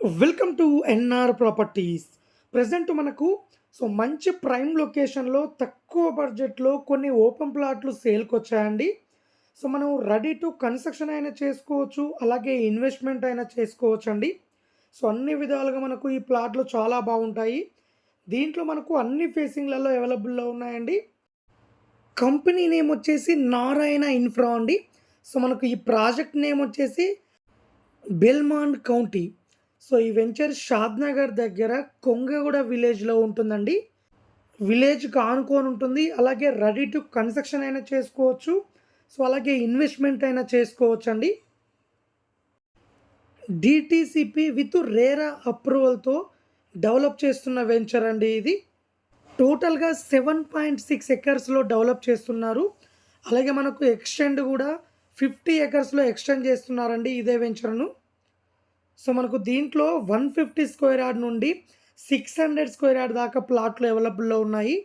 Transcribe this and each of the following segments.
Welcome to NR properties. Present మనకు so మంచి prime లొకేషన్లో తక్కువ బడ్జెట్లో కొన్ని ఓపెన్ ప్లాట్లు సేల్కి వచ్చాయండి సో మనం రెడీ టు కన్స్ట్రక్షన్ అయినా చేసుకోవచ్చు అలాగే ఇన్వెస్ట్మెంట్ అయినా చేసుకోవచ్చు అండి సో అన్ని విధాలుగా మనకు ఈ ప్లాట్లు చాలా బాగుంటాయి. దీంట్లో మనకు అన్ని ఫేసింగ్లలో అవైలబుల్లో ఉన్నాయండి. కంపెనీ నేమ్ వచ్చేసి నారాయణ ఇన్ఫ్రా అండి. సో మనకు ఈ ప్రాజెక్ట్ నేమ్ వచ్చేసి బెల్మాండ్ కౌంటీ. సో ఈ వెంచర్ షాద్నగర్ దగ్గర కొంగగూడ విలేజ్లో ఉంటుందండి. విలేజ్కి ఆనుకొని ఉంటుంది. అలాగే రెడీ టు కన్స్ట్రక్షన్ అయినా చేసుకోవచ్చు. సో అలాగే ఇన్వెస్ట్మెంట్ అయినా చేసుకోవచ్చు అండి డిటీసీపీ విత్ రేరా అప్రూవల్తో డెవలప్ చేస్తున్న వెంచర్ అండి ఇది. టోటల్గా సెవెన్ పాయింట్ సిక్స్ ఎకర్స్లో డెవలప్ చేస్తున్నారు. అలాగే మనకు ఎక్స్టెండ్ కూడా ఫిఫ్టీ ఎకర్స్లో ఎక్స్టెండ్ చేస్తున్నారండి ఇదే వెంచర్ను. సో మనకు దీంట్లో వన్ ఫిఫ్టీ స్క్వేర్ యార్డ్ నుండి సిక్స్ హండ్రెడ్ స్క్వేర్ యార్డ్ దాకా ప్లాట్లు అవైలబుల్లో ఉన్నాయి.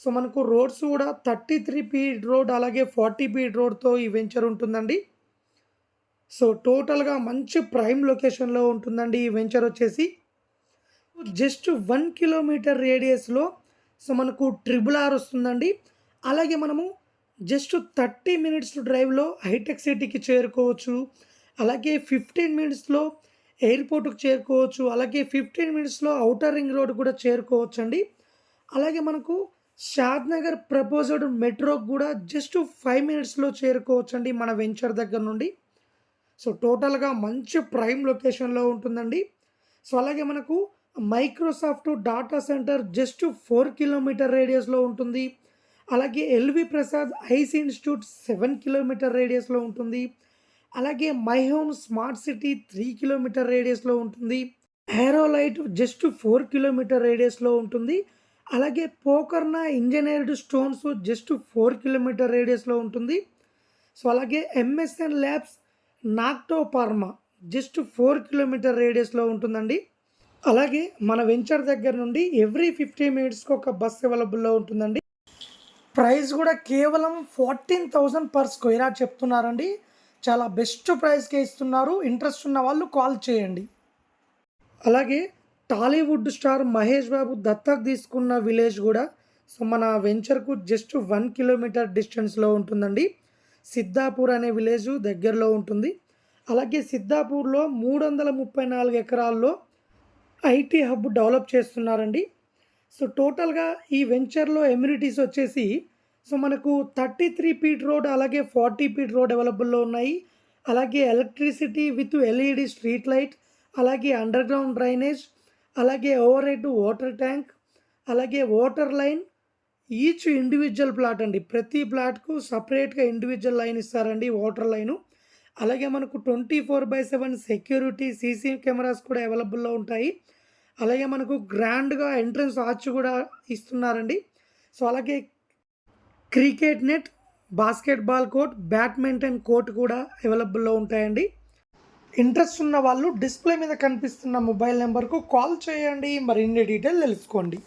సో మనకు రోడ్స్ కూడా థర్టీ త్రీ ఫీట్ రోడ్ అలాగే ఫార్టీ ఫీట్ రోడ్తో ఈ వెంచర్ ఉంటుందండి. సో టోటల్గా మంచి ప్రైమ్ లొకేషన్లో ఉంటుందండి ఈ వెంచర్ వచ్చేసి. జస్ట్ వన్ కిలోమీటర్ రేడియస్లో సో మనకు ట్రిబుల్ ఆర్ వస్తుందండి. అలాగే మనము జస్ట్ థర్టీ మినిట్స్ డ్రైవ్లో హైటెక్ సిటీకి చేరుకోవచ్చు. అలాగే ఫిఫ్టీన్ మినిట్స్లో ఎయిర్పోర్ట్కి చేరుకోవచ్చు. అలాగే ఫిఫ్టీన్ మినిట్స్లో అవుటర్ రింగ్ రోడ్ కూడా చేరుకోవచ్చు అండి అలాగే మనకు షాద్నగర్ ప్రపోజడ్ మెట్రోకి కూడా జస్ట్ ఫైవ్ మినిట్స్లో చేరుకోవచ్చు అండి మన వెంచర్ దగ్గర నుండి. సో టోటల్గా మంచి ప్రైమ్ లొకేషన్లో ఉంటుందండి. సో అలాగే మనకు Microsoft data centre just four kilometre రేడియస్లో ఉంటుంది. అలాగే LV Prasad eyes institute seven kilometre రేడియస్లో ఉంటుంది. అలాగే My Home smart city three kilometre రేడియస్లో ఉంటుంది. ఏరోలైట్ జస్ట్ ఫోర్ కిలోమీటర్ రేడియస్లో ఉంటుంది. అలాగే Pokarna engineered stones just four kilometre రేడియస్లో ఉంటుంది. సో అలాగే MSN labs Natco Pharma just four kilometre రేడియస్లో ఉంటుందండి. అలాగే మన వెంచర్ దగ్గర నుండి ఎవ్రీ ఫిఫ్టీ మినిట్స్కి ఒక బస్ అవైలబుల్లో ఉంటుందండి. ప్రైస్ కూడా కేవలం fourteen thousand per square yard చెప్తున్నారండి. చాలా బెస్ట్ ప్రైస్కే ఇస్తున్నారు. ఇంట్రెస్ట్ ఉన్న వాళ్ళు కాల్ చేయండి. అలాగే టాలీవుడ్ స్టార్ మహేష్ బాబు దత్తక్ తీసుకున్న విలేజ్ కూడా సో మన వెంచర్కు జస్ట్ వన్ కిలోమీటర్ డిస్టెన్స్లో ఉంటుందండి. సిద్ధాపూర్ అనే విలేజ్ దగ్గరలో ఉంటుంది. అలాగే సిద్ధాపూర్లో మూడు వందల ముప్పై నాలుగు ఎకరాల్లో ఐటీ హబ్ డెవలప్ చేస్తున్నారండి. సో టోటల్గా ఈ వెంచర్లో ఎమ్యూనిటీస్ వచ్చేసి సో మనకు థర్టీ త్రీ ఫీట్ రోడ్ అలాగే ఫార్టీ ఫీట్ రోడ్ అవైలబుల్లో ఉన్నాయి. అలాగే electricity with LED street light అలాగే అండర్ గ్రౌండ్ డ్రైనేజ్ అలాగే ఓవర్ హెడ్ వాటర్ ట్యాంక్ అలాగే water line. Each individual plot అండి. ప్రతి ప్లాట్కు సపరేట్గా ఇండివిజువల్ లైన్ ఇస్తారండి వాటర్ లైను. అలాగే మనకు twenty four by seven security CC cameras కూడా అవైలబుల్లో ఉంటాయి. అలాగే మనకు గ్రాండ్గా ఎంట్రన్స్ ఆర్చ్ కూడా ఇస్తున్నారండి. సో అలాగే cricket net basketball court badminton court కూడా అవైలబుల్లో ఉంటాయండి. ఇంట్రెస్ట్ ఉన్న వాళ్ళు డిస్ప్లే మీద కనిపిస్తున్న మొబైల్ నెంబర్కు కాల్ చేయండి. మరిన్ని డీటెయిల్ తెలుసుకోండి.